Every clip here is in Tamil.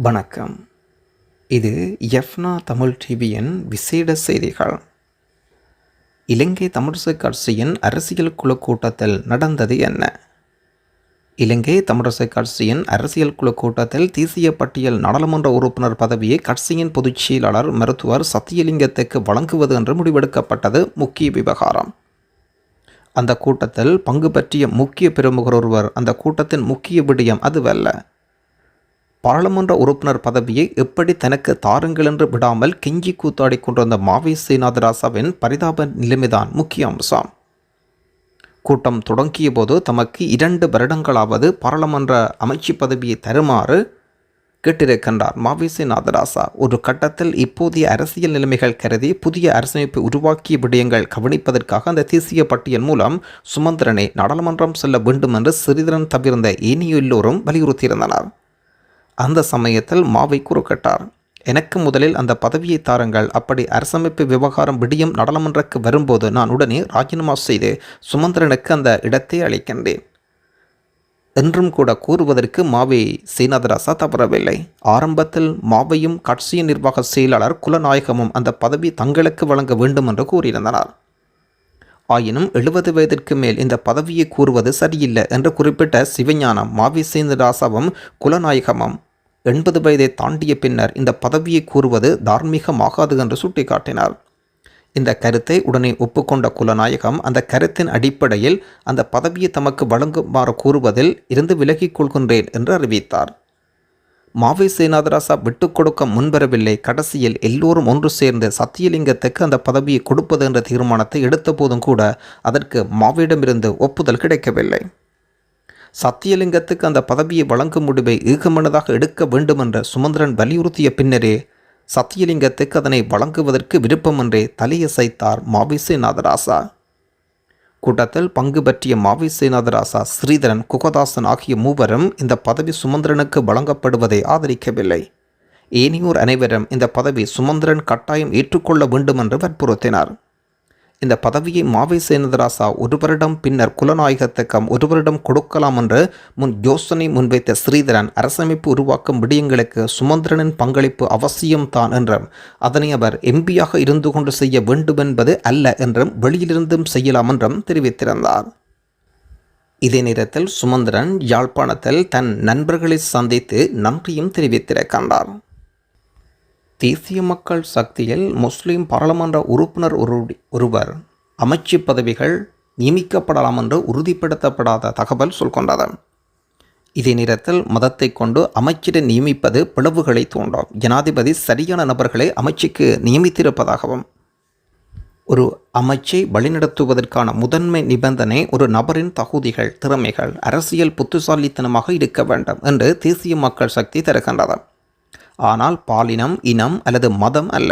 வணக்கம். இது எஃப்னா தமிழ் டிவியின் விசேட செய்திகள். இலங்கை தமிழிசை கட்சியின் அரசியல் குழு கூட்டத்தில் நடந்தது என்ன? இலங்கை தமிழிசை கட்சியின் அரசியல் குழு கூட்டத்தில் தேசிய பட்டியல் நாடாளுமன்ற உறுப்பினர் பதவியை கட்சியின் பொதுச் செயலாளர் மருத்துவர் சத்தியலிங்கத்துக்கு வழங்குவது என்று முடிவெடுக்கப்பட்டது முக்கிய விவகாரம். அந்த கூட்டத்தில் பங்கு பற்றிய முக்கிய பிரமுகர் ஒருவர். அந்த கூட்டத்தின் முக்கிய விடயம் அதுவல்ல. பாராளுமன்ற உறுப்பினர் பதவியை எப்படி தனக்கு தாருங்கள் என்று விடாமல் கெஞ்சி கூத்தாடி கொண்டிருந்த மாவி சீனாதராசாவின் பரிதாப நிலைமைதான் முக்கிய அம்சம். கூட்டம் தொடங்கிய போது தமக்கு இரண்டு வருடங்களாவது பாராளுமன்ற அமைச்சு பதவியை தருமாறு கேட்டிருக்கின்றார் மாவிசி நாதராசா ஒரு கட்டத்தில் இப்போதைய அரசியல் நிலைமைகள் கருதி புதிய அரசமைப்பை உருவாக்கிய விடயங்கள் கவனிப்பதற்காக அந்த தேசிய பட்டியல் மூலம் சுமந்திரனை நாடாளுமன்றம் செல்ல வேண்டும் என்று சிறிதரன் தவிர்ந்த ஏனைய எல்லோரும் வலியுறுத்தியிருந்தனர். அந்த சமயத்தில் மாவை குறுக்கிட்டார். எனக்கு முதலில் அந்த பதவியை தாருங்கள். அப்படி அரசமைப்பு விவகாரம் விடியும் நாடாளுமன்றக்கு வரும்போது நான் உடனே ராஜினாமா செய்து சுமந்திரனுக்கு அந்த இடத்தை அளிக்கின்றேன். என்றும் கூட கூறுவதற்கு மாவை சீனாதராசா தவறவில்லை. ஆரம்பத்தில் மாவையும் கட்சியின் நிர்வாக செயலாளர் குலநாயகமும் அந்த பதவி தங்களுக்கு வழங்க வேண்டும் என்று கூறியிருந்தனர். ஆயினும் எழுபது வயதிற்கு மேல் இந்த பதவியை கூறுவது சரியில்லை என்று குறிப்பிட்ட சிவஞானம் மாவி சீனராசாவும் குலநாயகமும் எண்பது வயதை தாண்டிய பின்னர் இந்த பதவியை கூறுவது தார்மீகமாகாது என்று சுட்டிக்காட்டினார். இந்த கருத்தை உடனே ஒப்புக்கொண்ட குலநாயகம் அந்த கருத்தின் அடிப்படையில் அந்த பதவியை தமக்கு வழங்குமாறு கூறுவதில் இருந்து விலகிக் கொள்கின்றேன் என்று அறிவித்தார். மாவை சேனாதராசா விட்டுக் கொடுக்க முன்வரவில்லை. கடைசியில் எல்லோரும் ஒன்று சேர்ந்து சத்தியலிங்கத்துக்கு அந்த பதவியை கொடுப்பது என்ற தீர்மானத்தை எடுத்த போதும் கூட அதற்கு மாவிடமிருந்து ஒப்புதல் கிடைக்கவில்லை. சத்தியலிங்கத்துக்கு அந்த பதவியை வழங்கும் முடிவை ஈகமனதாக எடுக்க வேண்டுமென்ற சுமந்திரன் வலியுறுத்திய பின்னரே சத்தியலிங்கத்துக்கு அதனை வழங்குவதற்கு விருப்பமென்றே தலையசைத்தார் மாவிசேநாதராசா. கூட்டத்தில் பங்கு பற்றிய மாவிசே நாதராசா ஸ்ரீதரன் குகதாசன் ஆகிய மூவரும் இந்த பதவி சுமந்திரனுக்கு வழங்கப்படுவதை ஆதரிக்கவில்லை. ஏனியோர் அனைவரும் இந்த பதவி சுமந்திரன் கட்டாயம் ஏற்றுக்கொள்ள வேண்டுமென்று வற்புறுத்தினார். இந்த பதவியை மாவை சேனதராசா ஒரு வருடம் பின்னர் குலநாயகத்துக்கம் ஒரு வருடம் கொடுக்கலாம் என்று முன் யோசனை முன்வைத்த ஸ்ரீதரன் அரசமைப்பு உருவாக்கும் விடயங்களுக்கு சுமந்திரனின் பங்களிப்பு அவசியம்தான் என்றும் அதனை அவர் எம்பியாக இருந்து கொண்டு செய்ய வேண்டுமென்பது அல்ல என்றும் வெளியிலிருந்தும் செய்யலாம் என்றும் தெரிவித்திருந்தார். இதே நேரத்தில் சுமந்திரன் யாழ்ப்பாணத்தில் தன் நண்பர்களை சந்தித்து நன்றியும் தெரிவித்திருக்கின்றார். தேசிய மக்கள் சக்தியில் முஸ்லிம் பாராளுமன்ற உறுப்பினர் ஒருவர் அமைச்சு பதவிகள் நியமிக்கப்படலாம் என்று உறுதிப்படுத்தப்படாத தகவல் சொல்கொண்டது இதே நேரத்தில் மதத்தை கொண்டு அமைச்சரை நியமிப்பது பிளவுகளை தூண்டும். ஜனாதிபதி சரியான நபர்களை அமைச்சுக்கு நியமித்திருப்பதாகவும் ஒரு அமைச்சை வழிநடத்துவதற்கான முதன்மை நிபந்தனை ஒரு நபரின் தகுதிகள் திறமைகள் அரசியல் புத்துசாலித்தனமாக இருக்க வேண்டும் என்று தேசிய மக்கள் சக்தி தருகின்றது. ஆனால் பாலினம் இனம் அல்லது மதம் அல்ல.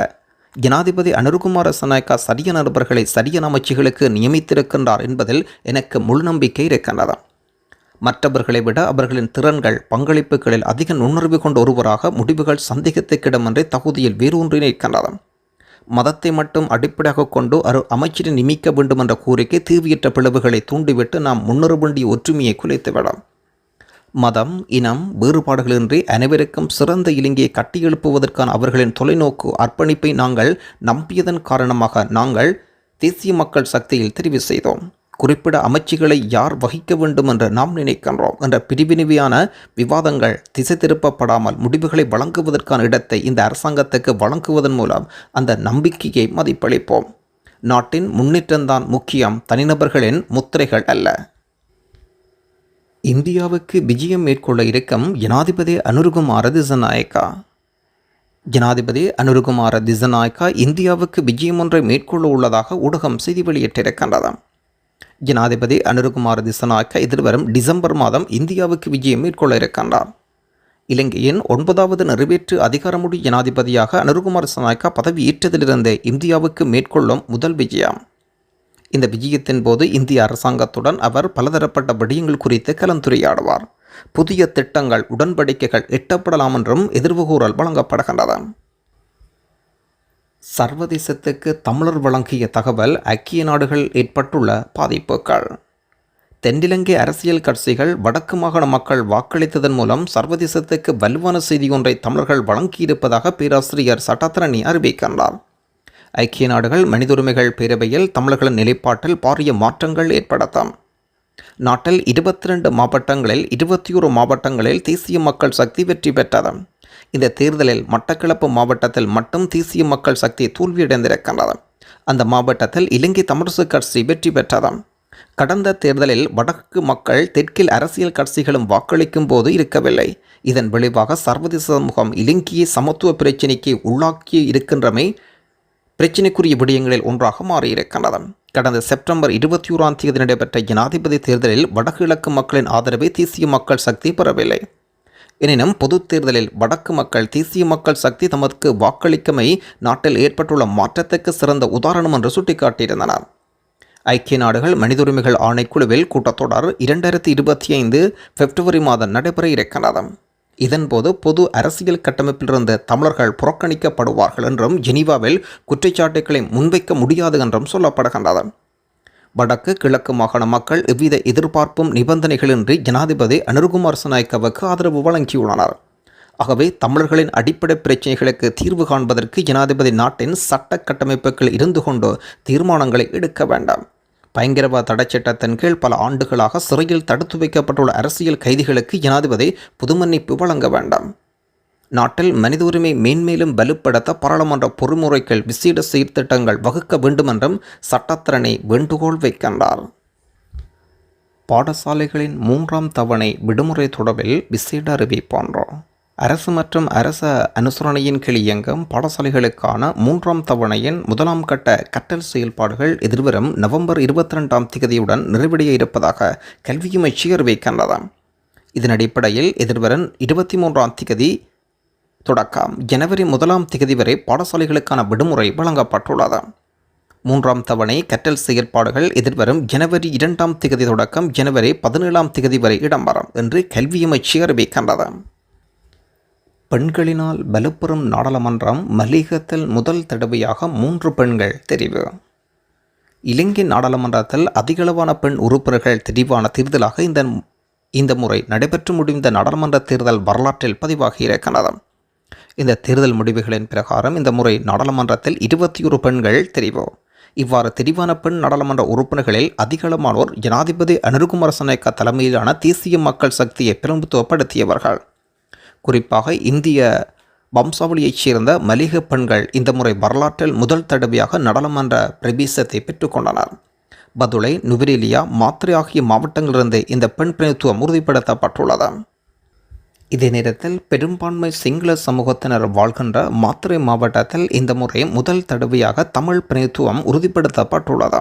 ஜனாதிபதி அனுருகுமார சனாய்கா சரிய நபர்களை சரியன் அமைச்சுகளுக்கு நியமித்திருக்கின்றார் என்பதில் எனக்கு முழு நம்பிக்கை இருக்கின்றது மற்றவர்களை விட அவர்களின் திறன்கள் பங்களிப்புகளில் அதிக நுண்ணறிவு கொண்ட ஒருவராக முடிவுகள் சந்தேகத்துக்கிடமின்றி தகுதியில் வேரூன்றி நிற்கின்றது மதத்தை மட்டும் அடிப்படையாக கொண்டு அரு அமைச்சரை நியமிக்க வேண்டும் என்ற கோரிக்கை தீவியற்ற பிளவுகளை தூண்டிவிட்டு நாம் முன்னுற வேண்டிய ஒற்றுமையை குலைத்துவிடும் மதம் இனம் வேறுபாடுகளின்றி அனைவருக்கும் சிறந்த இலங்கையை கட்டியெழுப்புவதற்கான அவர்களின் தொலைநோக்கு அர்ப்பணிப்பை நாங்கள் நம்பியதன் காரணமாக நாங்கள் தேசிய மக்கள் சக்தியில் தெரிவு செய்தோம். குறிப்பிட அமைச்சுகளை யார் வகிக்க வேண்டும் என்று நாம் நினைக்கின்றோம் என்ற பிரிவினைவியான விவாதங்கள் திசை திருப்பப்படாமல் முடிவுகளை வழங்குவதற்கான இடத்தை இந்த அரசாங்கத்துக்கு வழங்குவதன் மூலம் அந்த நம்பிக்கையை மதிப்பளிப்போம். நாட்டின் முன்னேற்றம்தான் முக்கியம் தனிநபர்களின் முத்திரைகள் அல்ல. இந்தியாவுக்கு விஜயம் மேற்கொள்ள இருக்கும் ஜனாதிபதி அனுருகுமார திசநாயக்கா. ஜனாதிபதி அனுருகுமார திசநாயக்கா இந்தியாவுக்கு விஜயம் ஒன்றை மேற்கொள்ள உள்ளதாக ஊடகம் செய்தி வெளியிட்டிருக்கின்றது. ஜனாதிபதி அனுருகுமார திசநாயக்கா எதிர்வரும் டிசம்பர் மாதம் இந்தியாவுக்கு விஜயம் மேற்கொள்ள இருக்கின்றார். இலங்கையின் ஒன்பதாவது நிறைவேற்று அதிகாரமுடி ஜனாதிபதியாக அனுருகுமார திசநாயக்கா பதவியேற்றதிலிருந்து இந்தியாவுக்கு மேற்கொள்ளும் முதல் விஜயம். இந்த விஜயத்தின் போது இந்திய அரசாங்கத்துடன் அவர் பலதரப்பட்ட விடயங்கள் குறித்து கலந்துரையாடுவார். புதிய திட்டங்கள் உடன்படிக்கைகள் எட்டப்படலாம் என்றும் எதிர்வுகூறல் வழங்கப்படுகின்றது சர்வதேசத்துக்கு தமிழர் வழங்கிய தகவல் ஐக்கிய நாடுகள் ஏற்பட்டுள்ள பாதிப்புகள். தென்னிலங்கை அரசியல் கட்சிகள் வடக்கு மாகாண மக்கள் வாக்களித்ததன் மூலம் சர்வதேசத்துக்கு வலுவான செய்தி ஒன்றை தமிழர்கள் வழங்கியிருப்பதாக பேராசிரியர் சட்டத்தரணி அறிவிக்கின்றார். ஐக்கிய நாடுகள் மனித உரிமைகள் பேரவையில் தமிழர்களின் நிலைப்பாட்டில் பாரிய மாற்றங்கள் ஏற்படத்தாம் நாட்டில் இருபத்தி ரெண்டு மாவட்டங்களில் இருபத்தி ஒரு மாவட்டங்களில் தேசிய மக்கள் சக்தி வெற்றி பெற்றது இந்த தேர்தலில் மட்டக்களப்பு மாவட்டத்தில் மட்டும் தேசிய மக்கள் சக்தி தோல்வியடைந்திருக்கின்றது. அந்த மாவட்டத்தில் இலங்கை தமிழரசு கட்சி வெற்றி பெற்றது கடந்த தேர்தலில் வடக்கு மக்கள் தெற்கில் அரசியல் கட்சிகளும் வாக்களிக்கும் போது இருக்கவில்லை. இதன் விளைவாக சர்வதேச சமூகம் இலங்கையை சமத்துவ பிரச்சினைக்கு உள்ளாக்கி இருக்கின்றமை பிரச்சினைக்குரிய விடயங்களில் ஒன்றாக மாறியிருக்கின்றது கடந்த செப்டம்பர் இருபத்தி ஓராம் தேதி நடைபெற்ற ஜனாதிபதி தேர்தலில் வடகிழக்கு மக்களின் ஆதரவை தேசிய மக்கள் சக்தி பெறவில்லை. எனினும் பொதுத் தேர்தலில் வடக்கு மக்கள் தேசிய மக்கள் சக்தி தமக்கு வாக்களிக்கமை நாட்டில் ஏற்பட்டுள்ள மாற்றத்துக்கு சிறந்த உதாரணம் என்று சுட்டிக்காட்டியிருந்தனர். ஐக்கிய நாடுகள் மனித உரிமைகள் ஆணைக்குழுவில் கூட்டத்தொடர் இரண்டாயிரத்தி இருபத்தி ஐந்து பிப்ரவரி மாதம் நடைபெற இருக்கின்றது. இதன்போது பொது அரசியல் கட்டமைப்பிலிருந்து தமிழர்கள் புறக்கணிக்கப்படுவார்கள் என்றும் ஜெனீவாவில் குற்றச்சாட்டுகளை முன்வைக்க முடியாது என்றும் சொல்லப்படுகின்றது. வடக்கு கிழக்கு மாகாண மக்கள் எவ்வித எதிர்பார்ப்பும் நிபந்தனைகளின்றி ஜனாதிபதி அனுர்குமார் சநாயக்கவுக்கு ஆதரவு வழங்கியுள்ளனர். ஆகவே தமிழர்களின் அடிப்படை பிரச்சினைகளுக்கு தீர்வு காண்பதற்கு ஜனாதிபதி நாட்டின் சட்ட கட்டமைப்புகள் இருந்து கொண்டு தீர்மானங்களை எடுக்க வேண்டாம். பயங்கரவாத தடைச்சட்டத்தின் கீழ் பல ஆண்டுகளாக சிறையில் தடுத்து வைக்கப்பட்டுள்ள அரசியல் கைதிகளுக்கு ஜனாதிபதி புதுமன்னிப்பு வழங்க வேண்டாம். நாட்டில் மனித உரிமை மேன்மேலும் வலுப்படுத்த பாராளுமன்ற பொறுமுறைகள் விசேட சீர்திட்டங்கள் வகுக்க வேண்டுமென்றும் சட்டத்திறனை வேண்டுகோள் வைக்கின்றார். பாடசாலைகளின் மூன்றாம் தவணை விடுமுறை தொடர்பில் விசேட அறிவிப்பான்றோம் அரசு மற்றும் அரச அனுசரணையின் கீழ் இயங்கும் பாடசாலைகளுக்கான மூன்றாம் தவணையின் முதலாம் கட்ட கற்றல் செயல்பாடுகள் எதிர்வரும் நவம்பர் இருபத்தி ரெண்டாம் திகதியுடன் நிறைவடைய இருப்பதாக கல்வி அமைச்சு அறிவிக்கின்றது இதன் அடிப்படையில் எதிர்வரும் இருபத்தி மூன்றாம் திகதி தொடக்கம். ஜனவரி முதலாம் திகதி வரை பாடசாலைகளுக்கான விடுமுறை வழங்கப்பட்டுள்ளது மூன்றாம் தவணை கற்றல் செயற்பாடுகள் எதிர்வரும் ஜனவரி இரண்டாம் திகதி தொடக்கம் ஜனவரி பதினேழாம் திகதி வரை இடம்பெறும் என்று கல்வி அமைச்சு அறிவிக்கின்றது பெண்களினால் வலுப்பெறும் நாடாளுமன்றம் மல்லிகத்தில் முதல் தடவையாக மூன்று பெண்கள் தெரிவு. இலங்கை நாடாளுமன்றத்தில் அதிகளவான பெண் உறுப்பினர்கள் தெரிவான தேர்தலாக இந்த இந்த முறை நடைபெற்று முடிந்த நாடாளுமன்ற தேர்தல் வரலாற்றில் பதிவாகி இருக்கிறது இந்த தேர்தல் முடிவுகளின் பிரகாரம் இந்த முறை நாடாளுமன்றத்தில் இருபத்தி ஒரு பெண்கள் தெரிவு. இவ்வாறு தெரிவான பெண் நாடாளுமன்ற உறுப்பினர்களில் அதிகளமானோர் ஜனாதிபதி அனுருகுமாரசனேக்க தலைமையிலான தேசிய மக்கள் சக்தியை பிரமுத்துவப்படுத்தியவர்கள் குறிப்பாக இந்திய வம்சாவளியைச் சேர்ந்த மலிக பெண்கள் இந்த முறை வரலாற்றில் முதல் தடவையாக நாடாளுமன்ற பிரவேசத்தை பெற்றுக்கொண்டனர் பதுளை நுவரேலியா மாத்திரை ஆகிய மாவட்டங்களிலிருந்து இந்த பெண் பிரதித்துவம் உறுதிப்படுத்தப்பட்டுள்ளது. இதே நேரத்தில் பெரும்பான்மை சிங்கள சமூகத்தினர் வாழ்கின்ற மாத்திரை மாவட்டத்தில் இந்த முறை முதல் தடவையாக தமிழ் பிரதித்துவம் உறுதிப்படுத்தப்பட்டுள்ளது.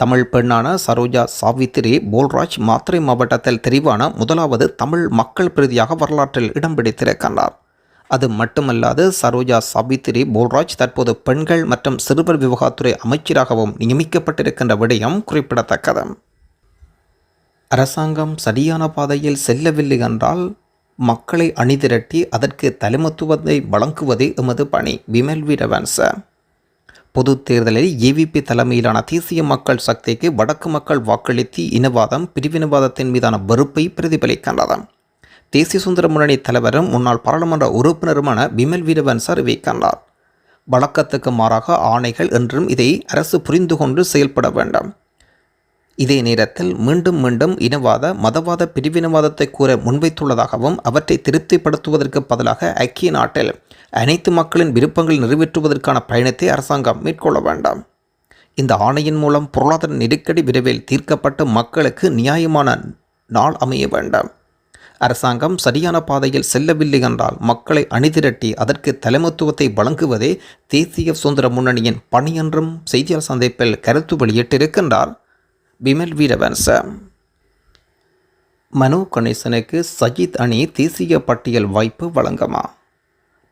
தமிழ் பெண்ணான சரோஜா சாவித்திரி போல்ராஜ் மாத்திரை மாவட்டத்தில் தெரிவான முதலாவது தமிழ் மக்கள் பிரதியாக வரலாற்றில் இடம் பிடித்திருக்கின்றார். அது மட்டுமல்லாது சரோஜா சாவித்திரி போல்ராஜ் தற்போது பெண்கள் மற்றும் சிறுவர் விவகாரத்துறை அமைச்சராகவும் நியமிக்கப்பட்டிருக்கின்ற விடயம் குறிப்பிடத்தக்கது. அரசாங்கம் சரியான பாதையில் செல்லவில்லை என்றால் மக்களை அணிதிரட்டி அதற்கு தலைமத்துவத்தை வழங்குவதே எமது பணி விமல் வீரவன்ச. பொது தேர்தலில் ஏவிபி தலைமையிலான தேசிய மக்கள் சக்திக்கு வடக்கு மக்கள் வாக்களித்து இனவாதம் பிரிவினவாதத்தின் மீதான வெறுப்பை பிரதிபலிக்கின்றது தேசிய சுந்தர முன்னணி தலைவரும் முன்னாள் பாராளுமன்ற உறுப்பினருமான விமல் வீரவன்ச அறிவிக்கின்றார் வழக்கத்துக்கு மாறாக ஆணைகள் என்றும் இதை அரசு புரிந்து கொண்டு செயல்பட வேண்டும். இதே நேரத்தில் மீண்டும் மீண்டும் இனவாத மதவாத பிரிவினவாதத்தை கூற முன்வைத்துள்ளதாகவும் அவற்றை திருப்திப்படுத்துவதற்கு பதிலாக ஐக்கிய நாட்டில் அனைத்து மக்களின் விருப்பங்கள் நிறைவேற்றுவதற்கான பயணத்தை அரசாங்கம் மேற்கொள்ள வேண்டாம். இந்த ஆணையின் மூலம் பொருளாதார நெருக்கடி விரைவில் தீர்க்கப்பட்டு மக்களுக்கு நியாயமான நாள் அமைய வேண்டாம். அரசாங்கம் சரியான பாதையில் செல்லவில்லை என்றால் மக்களை அணிதிரட்டி அதற்கு தலைமத்துவத்தை வழங்குவதே தேசிய சுதந்திர முன்னணியின் பணி என்றும் செய்தியாளர் சந்திப்பில் கருத்து வெளியிட்டிருக்கின்றார். விமல் வீரவன்ச. மனோ கணேசனுக்கு சஜித் அணி தேசிய பட்டியல் வாய்ப்பு வழங்குமா?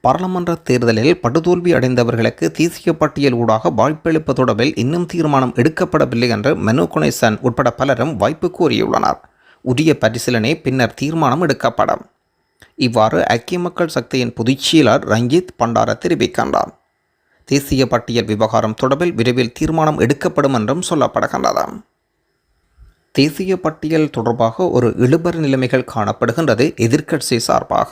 பாராளுமன்ற தேர்தலில் படுதோல்வி அடைந்தவர்களுக்கு தேசிய பட்டியல் ஊடாக வாய்ப்பளிப்பு தொடர்பில் இன்னும் தீர்மானம் எடுக்கப்படவில்லை என்று மனு கணேசன் உட்பட பலரும் வாய்ப்பு கோரியுள்ளனர் உரிய பரிசீலனை பின்னர் தீர்மானம் எடுக்கப்படும். இவ்வாறு ஐக்கிய மக்கள் சக்தியின் பொதுச்செயலர் ரஞ்சித் பண்டார தெரிவிக்கின்றார். தேசிய பட்டியல் விவகாரம் தொடர்பில் விரைவில் தீர்மானம் எடுக்கப்படும் என்றும் சொல்லப்படுகின்றது. தேசிய பட்டியல் தொடர்பாக ஒரு இழுபறி நிலைமைகள் காணப்படுகின்றது எதிர்க்கட்சி சார்பாக.